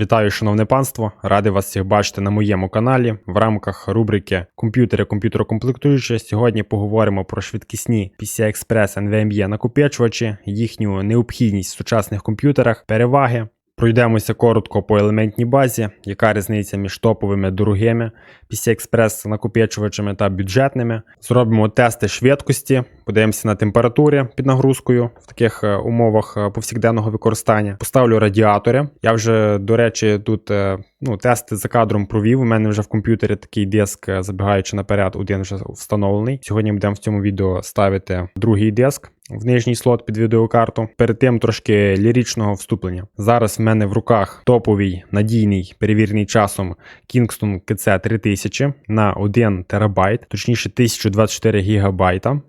Вітаю, шановне панство! Радий вас всіх бачити на моєму каналі в рамках рубрики Комп'ютери комп'ютерокомплектуючі. Сьогодні поговоримо про швидкісні PCI Express NVMe накопичувачі, їхню необхідність в сучасних комп'ютерах, переваги. Пройдемося коротко по елементній базі, яка різниця між топовими дорогими PCI Express накопичувачами та бюджетними. Зробимо тести швидкості, подивимося на температури під нагрузкою в таких е, умовах е, повсякденного використання. Поставлю радіатори. Я вже, до речі, тут е, ну, тести за кадром провів. У мене вже в комп'ютері такий диск, забігаючи наперед, один вже встановлений. Сьогодні будемо в цьому відео ставити другий диск. В нижній слот під відеокарту. Перед тим трошки ліричного вступлення. Зараз в мене в руках топовий надійний перевірений часом Kingston KC 3000 на 1 терабайт, точніше 1024 гігабайта,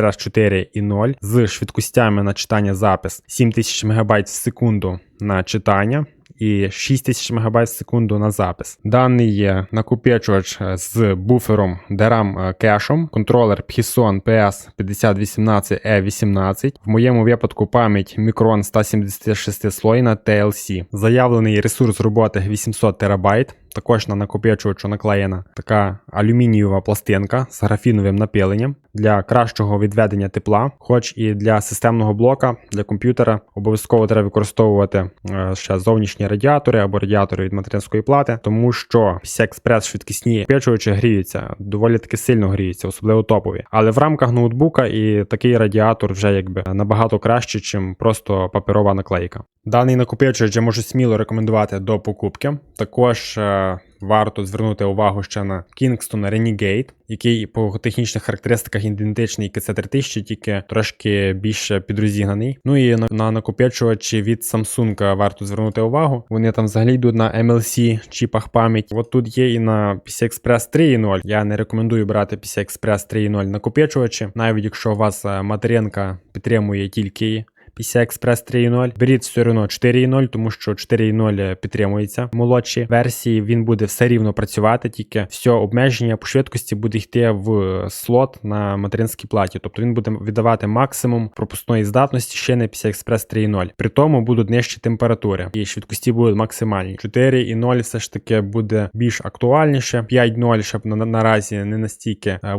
PCI Express 4.0 з швидкостями на читання запис 7000 МБ в секунду на читання. І 6000 МБ в секунду на запис. Даний є накопичувач з буфером DRAM кешом, контролер Pison PS5018E18. В моєму випадку пам'ять Micron 176 слойна TLC. Заявлений ресурс роботи 800 ТБ. Також на накопичувачу наклеєна така алюмінієва пластинка з графіновим напиленням для кращого відведення тепла, хоч і для системного блока для комп'ютера обов'язково треба використовувати е, ще зовнішні радіатори або радіатори від материнської плати, тому що PCI Express швидкісні накопичувачі гріються, доволі таки сильно гріються, особливо топові. Але в рамках ноутбука і такий радіатор вже якби набагато краще, ніж просто паперова наклейка. Даний накопичувач я можу сміло рекомендувати до покупки. Також е, варто звернути увагу ще на Kingston Renegade, який по технічних характеристиках ідентичний KC 3000, тільки трошки більше підрозігнаний. Ну і на, на накопичувачі від Samsung варто звернути увагу. Вони там взагалі йдуть на MLC чіпах пам'ять. От тут є і на PCI Express 3.0. Я не рекомендую брати PCI Express 3.0 накопичувачі, навіть якщо у вас е, материнка підтримує тільки. PCI Express 3.0. Беріть все одно 4.0, тому що 4.0 підтримується в молодшій версії. Він буде все рівно працювати, тільки все обмеження по швидкості буде йти в слот на материнській платі. Тобто він буде віддавати максимум пропускної здатності ще на PCI Express 3.0. При тому будуть нижчі температури і швидкості будуть максимальні. 4.0 все ж таки буде більш актуальніше. 5.0 щоб на, наразі не настільки е,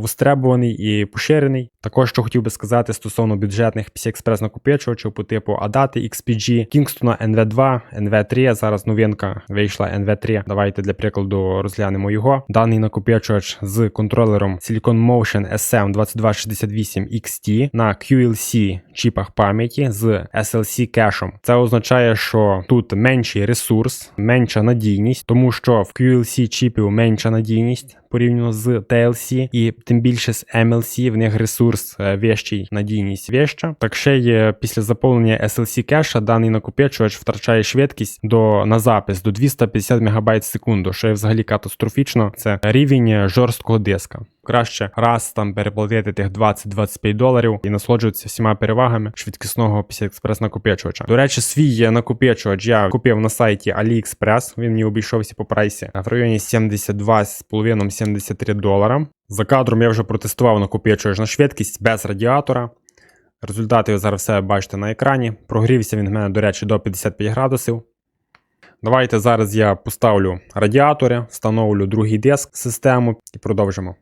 і поширений. Також що хотів би сказати стосовно бюджетних PCI Express накопичувачів по типу ADAT XPG, Kingston NV2, NV3. Зараз новинка вийшла NV3. Давайте для прикладу розглянемо його. Даний накопичувач з контролером Silicon Motion SM2268 XT на QLC чіпах пам'яті з SLC кешем. Це означає, що тут менший ресурс, менша надійність, тому що в QLC чіпів менша надійність порівняно з TLC, і тим більше з MLC в них ресурс е, вищий, надійність вища. Так ще є після заповнення SLC кеша даний накопичувач втрачає швидкість до на запис до 250 МБ в секунду, що є взагалі катастрофічно. Це рівень жорсткого диска. Краще раз там переплатити тих 20-25 доларів і насолоджуватися всіма перевагами швидкісного PCI Express накопичувача. До речі, свій накопичувач я купив на сайті AliExpress, Він мені обійшовся по прайсі в районі 72,5-73 долара. За кадром я вже протестував на швидкість без радіатора. Результати ви зараз все бачите на екрані. Прогрівся він в мене, до речі, до 55 градусів. Давайте зараз я поставлю радіатори, встановлю другий диск систему і продовжимо.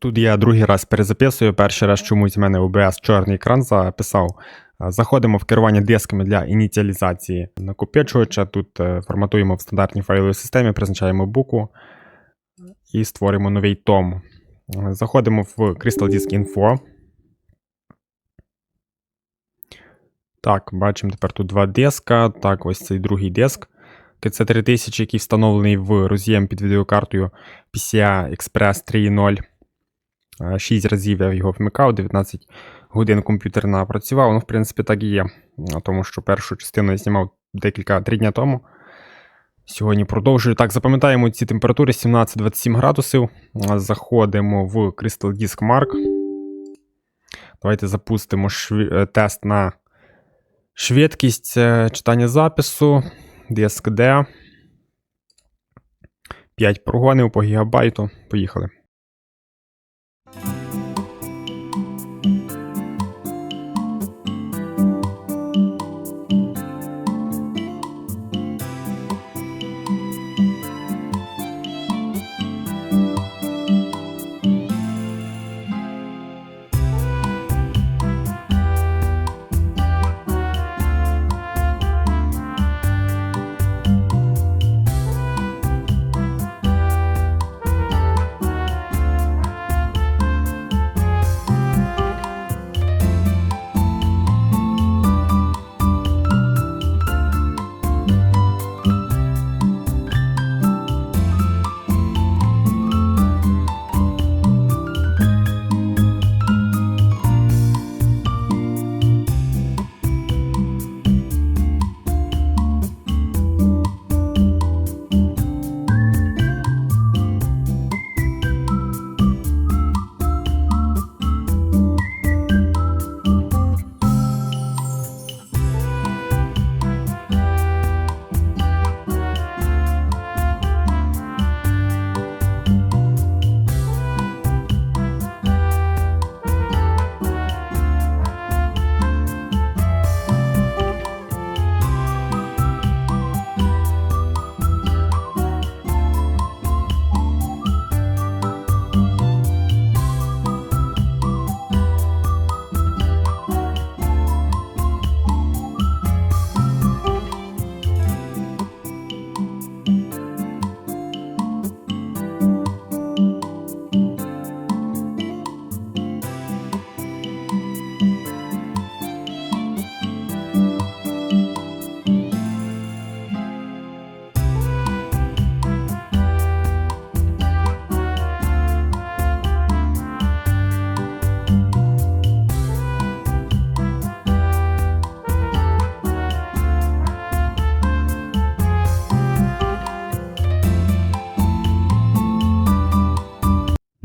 Тут я другий раз перезаписую. Перший раз чомусь в мене OBS чорний екран записав. Е, Заходимо в керування дисками для ініціалізації накопичувача. Тут е, форматуємо в стандартній файловій системі, призначаємо букву і створюємо новий том. Е, Заходимо в Crystal Disk Info. Так, бачимо тепер тут два диска. Так, ось цей другий диск. це 3000, який встановлений в роз'єм під відеокартою PCI Express 3.0. 6 разів я його вмикав, 19 годин комп'ютер напрацював. Ну, в принципі, так і є. Тому що першу частину я знімав декілька три дня тому. Сьогодні продовжую. Так, запам'ятаємо ці температури 17-27 градусів. Заходимо в Crystal Disk Mark. Давайте запустимо шві... е, тест на швидкість е, читання запису. Диск D. 5 прогонів по гігабайту. Поїхали.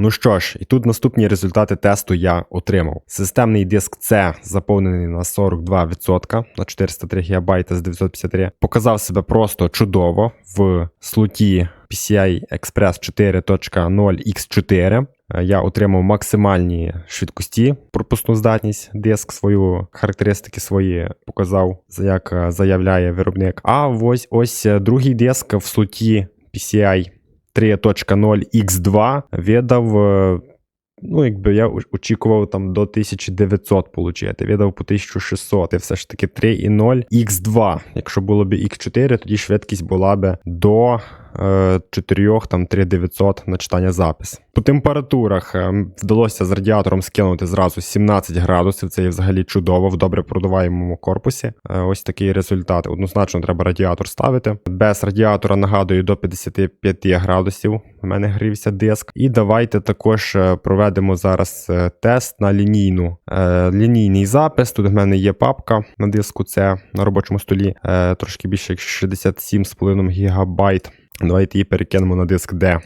Ну що ж, і тут наступні результати тесту я отримав. Системний диск C заповнений на 42% на 403 ГБ з 953. Показав себе просто чудово в слоті PCI Express 4.0 X4. Е, Я отримав максимальні швидкості, пропускну здатність, диск свою характеристики свої показав, як е, заявляє виробник. А ось ось е, другий диск в слоті PCI 3.0 X2 видав. Ну, якби я очікував там до 1900 получити. Видав по 1600. І все ж таки 3.0 X2. Якщо було б X4, тоді швидкість була б до 4, там 3900 на читання запис. По температурах е, вдалося з радіатором скинути зразу 17 градусів. Це є взагалі чудово в добре продуваємому корпусі. Е, ось такий результат. Однозначно треба радіатор ставити. Без радіатора нагадую до 55 градусів. У мене грівся диск. І давайте також е, проведемо зараз тест на лінійну. Лінійний запис. Тут в мене є папка на диску. Це на робочому столі трошки більше як 67,5 гігабайт. Давайте її перекинемо на диск D.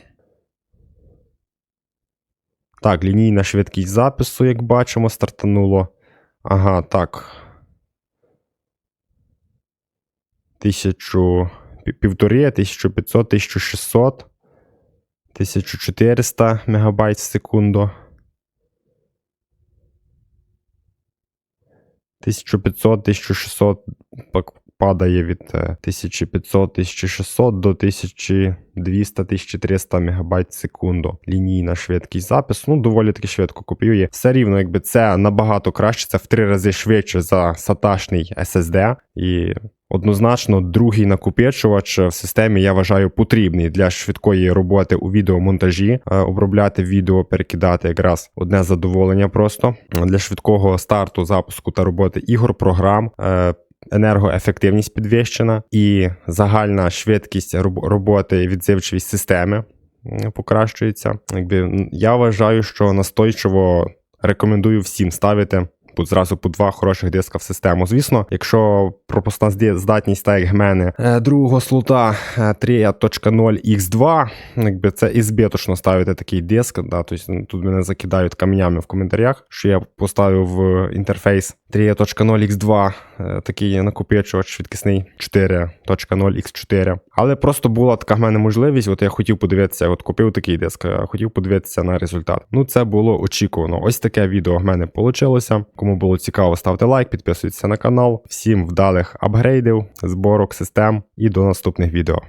Так, лінійна швидкість запису, як бачимо, стартануло. Ага, так. Тисячу пі- півтори, 1500, 1600, 1400 мегабайт в секунду. 1500, 1600 пок- падає від е, 1500-1600 до 1200-1300 МБ в секунду. Лінійна швидкість запису. Ну, доволі таки швидко копіює. Все рівно, якби це набагато краще, це в три рази швидше за саташний SSD. І Однозначно, другий накопичувач в системі я вважаю потрібний для швидкої роботи у відеомонтажі, Е, обробляти відео, перекидати якраз одне задоволення просто для швидкого старту, запуску та роботи ігор, програм. Енергоефективність підвищена і загальна швидкість роботи і відзивчивість системи покращується. Якби я вважаю, що настойчиво рекомендую всім ставити зразу по два хороших диска в систему. Звісно, якщо пропускна здатність, так як мене, е, другого слота е, 3.0 X2, якби це і збиточно ставити такий диск. Да, тобто ну, тут мене закидають каменями в коментарях, що я поставив в інтерфейс 3.0 X2, е, такий накопичувач швидкісний 4.0 X4. Але просто була така в мене можливість. От я хотів подивитися, от купив такий диск, а хотів подивитися на результат. Ну, це було очікувано. Ось таке відео в мене вийшло. Кому було цікаво, ставте лайк, підписуйтесь на канал. Всім вдалих апгрейдів, зборок систем і до наступних відео.